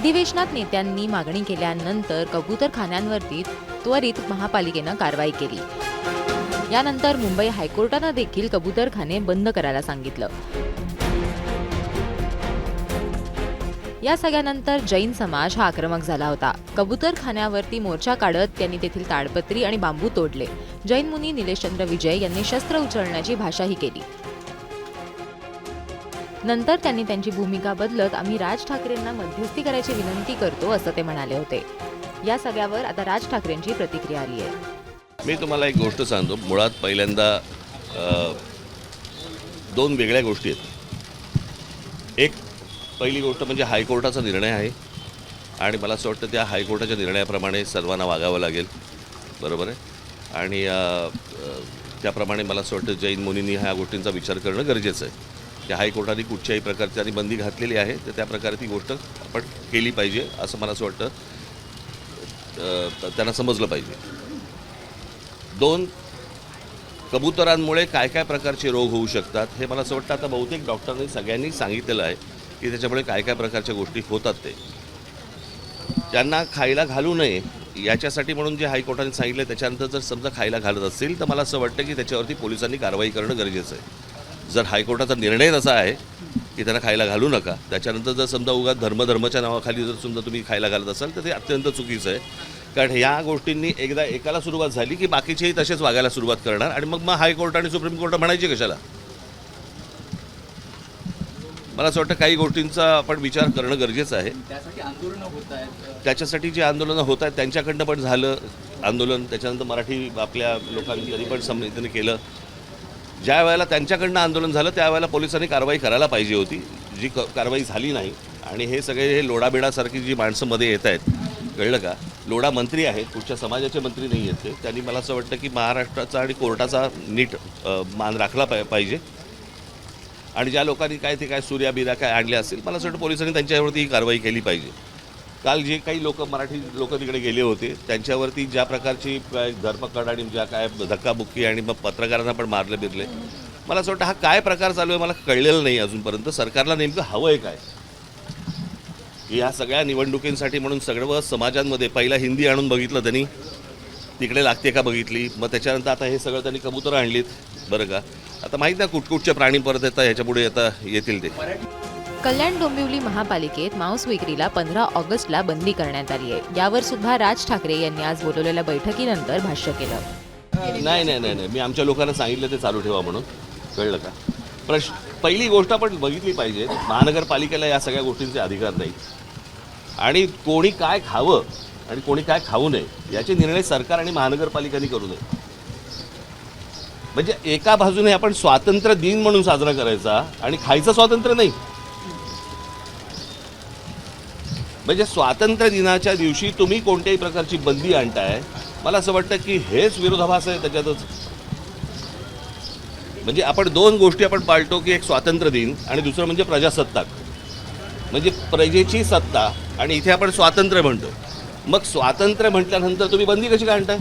अधिवेशनात नेत्यांनी मागणी केल्यानंतर कबूतरखान्यांवरती त्वरित महापालिकेनं कारवाई केली. यानंतर मुंबई हायकोर्टानं देखील कबूतरखाने बंद करायला सांगितलं. या सगळ्यानंतर जैन समाज हा आक्रमक झाला होता. कबूतरखान्यावरती मोर्चा काढत त्यांनी तेथील ताडपत्री आणि बांबू तोडले. जैन मुनी निलेशचंद्र विजय यांनी शस्त्र उचलण्याची भाषाही केली. नंतर त्यांनी त्यांची भूमिका बदलत आम्ही राज ठाकरेंना मध्यस्थी करायची विनंती करतो असं ते म्हणाले होते. या सगळ्यावर आता राज ठाकरेंची प्रतिक्रिया आली आहे. मी तुम्हाला एक गोष्ट सांगतो. मुळात पहिल्यांदा दोन वेगळ्या गोष्टी आहेत. एक पहिली गोष्ट म्हणजे हायकोर्टाचा निर्णय आहे आणि मला असं वाटतं त्या हायकोर्टाच्या निर्णयाप्रमाणे सर्वांना वागावं लागेल. बरोबर आहे? आणि त्याप्रमाणे मला असं वाटतं जैन मुनींनी ह्या गोष्टींचा विचार करणं गरजेचं आहे. त्या हायकोर्टाने कुठच्याही प्रकारची आणि बंदी घातलेली आहे तर त्या प्रकारे ती गोष्ट आपण केली पाहिजे असं मला असं वाटतं. त्यांना समजलं पाहिजे. दोन कबुतरांमुळे काय काय प्रकारचे रोग होऊ शकतात हे मला असं वाटतं. आता बहुतेक डॉक्टरांनी सगळ्यांनी सांगितलेलं आहे की त्याच्यामुळे काय काय प्रकारच्या गोष्टी होतात ते. त्यांना खायला घालू नये याच्यासाठी म्हणून जे हायकोर्टाने सांगितलं त्याच्यानंतर जर समजा खायला घालत असतील तर मला असं वाटतं की त्याच्यावरती पोलिसांनी कारवाई करणं गरजेचं आहे. जर हायकोर्टाचा निर्णय तसा आहे की त्यांना खायला घालू नका. त्याच्यानंतर जर समजा उगा धर्मधर्माच्या नावाखाली जर समजा तुम्ही खायला घालत असाल तर ते अत्यंत चुकीचं आहे. कारण ह्या गोष्टींनी एकदा एकाला सुरुवात झाली की बाकीचेही तसेच वागायला सुरुवात करणार. आणि मग मग हायकोर्ट आणि सुप्रीम कोर्ट म्हणायचे कशाला? मला असं वाटतं काही गोष्टींचा आपण विचार करणं गरजेचं आहे. त्याच्यासाठी जी आंदोलनं होत आहेत त्यांच्याकडनं पण झालं आंदोलन. त्याच्यानंतर मराठी आपल्या लोकांनी त्यांनी पण समितीने केलं. ज्या वेळेला त्यांच्याकडनं आंदोलन झालं त्यावेळेला पोलिसांनी कारवाई करायला पाहिजे होती. जी क कारवाई झाली नाही. आणि हे सगळे हे लोडाबिडासारखी जी माणसं मध्ये येत आहेत कळलं का? लोडा मंत्री आहेत कुठच्या समाजाचे मंत्री नाही आहेत ते. त्यांनी मला असं वाटतं की महाराष्ट्राचा आणि कोर्टाचा नीट मान राखला पाहि- पाहिजे. आणि ज्या लोकांनी काय ते काय सूर्या बिरा काय आणले असतील मला असं वाटतं पोलिसांनी त्यांच्यावरती ही कारवाई केली पाहिजे. काल जे काही लोक मराठी लोक तिकडे गेले होते त्यांच्यावरती ज्या प्रकारची धर्मकड आणि ज्या काय धक्काबुक्की आणि मग पत्रकारांना पण मारले बिरले. मला असं वाटतं हा काय प्रकार चालू आहे? मला कळलेलं नाही अजूनपर्यंत. सरकारला नेमकं हवं आहे काय या सगळ्या निवडणुकींसाठी म्हणून सगळं समाजांमध्ये पहिला हिंदी आणून बघितलं त्यांनी. तिकडे लागते का बघितली? मग त्याच्यानंतर आता हे सगळं त्यांनी कबुतरं आणलीत. बरं का? आता माहीत नाही कुठकुठचे प्राणी परत येतात ह्याच्यापुढे आता येतील ते. कल्याण डोंबिवली महापालिकेत मांस विक्रीला पंधरा ऑगस्टला बंदी करण्यात आली आहे. यावर सुद्धा राज ठाकरे यांनी आज बोलवलेल्या बैठकीनंतर भाष्य केलं. नाही नाही नाही नाही. मी आमच्या लोकांना सांगितलं ते चालू ठेवा म्हणून. कळलं का? प्रश्न पहिली गोष्ट आपण बघितली पाहिजे महानगरपालिकेला या सगळ्या गोष्टींचे अधिकार नाही आणि कोणी काय खावं आणि कोणी काय खाऊ नये याचे निर्णय सरकार आणि महानगरपालिकांनी करू नये. म्हणजे एका बाजूने आपण स्वातंत्र्य दिन म्हणून साजरा करायचा आणि खायचं स्वातंत्र्य नाही. म्हणजे स्वातंत्र्य दिनाच्या दिवशी तुम्ही कोणत्याही प्रकारची बंदी आणताय मला असं वाटतं की हेच विरोधाभास आहे त्याच्यातच. म्हणजे आपण दोन गोष्टी आपण पाळतो की एक स्वातंत्र्य दिन आणि दुसरं म्हणजे प्रजासत्ताक. म्हणजे प्रजेची सत्ता आणि इथे आपण स्वातंत्र्य म्हणतो. मग स्वातंत्र्य म्हटल्यानंतर तुम्ही बंदी कशी आणताय?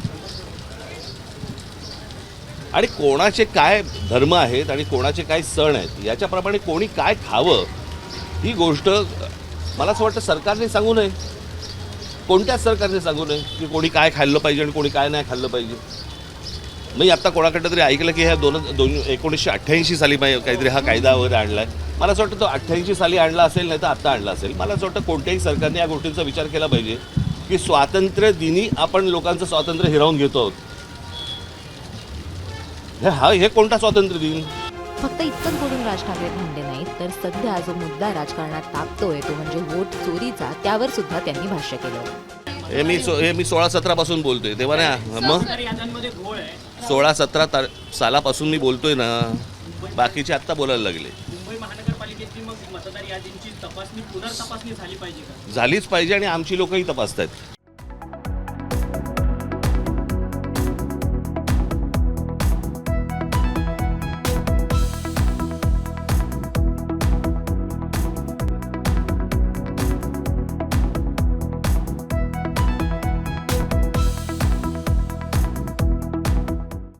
आणि कोणाचे काय धर्म आहेत आणि कोणाचे काय सण आहेत याच्याप्रमाणे कोणी काय खावं ही गोष्ट मला असं वाटतं सरकारने सांगू नये. कोणत्याच सरकारने सांगू नये की कोणी काय खाल्लं पाहिजे आणि कोणी काय नाही खाल्लं पाहिजे. मी आत्ता कोणाकडं तरी ऐकलं की ह्या दोन दोन एकोणीसशे अठ्ठ्याऐंशी साली पाहि- काहीतरी हा कायदा वगैरे आणला आहे मला असं वाटतं तो अठ्ठ्याऐंशी साली आणला असेल नाही तर आत्ता आणला असेल. मला असं वाटतं कोणत्याही सरकारने या गोष्टींचा विचार केला पाहिजे की स्वातंत्र्य दिनी आपण लोकांचं स्वातंत्र्य हिरावून घेतो आहोत. हे हा हे कोणता स्वातंत्र्य दिन? फक्त इतकंच बोलून राज ठाकरे थांबले नाहीत तर सध्या जो मुद्दा राजकारणात तापतोय तो म्हणजे वोट चोरीचा त्यावर सुद्धा त्यांनी भाष्य केलं. हे मी सो हे मी सोळा सतरापासून बोलतोय तेव्हा नाही मग? सोळा सतरा तार सालापासून मी बोलतोय ना बाकीचे आत्ता बोलायला लागले. मुंबई महानगरपालिकेची मग मतदार यादींची तपासणी पुनर्तपासणी झाली पाहिजे का? झालीच पाहिजे आणि आमची लोकही तपासत आहेत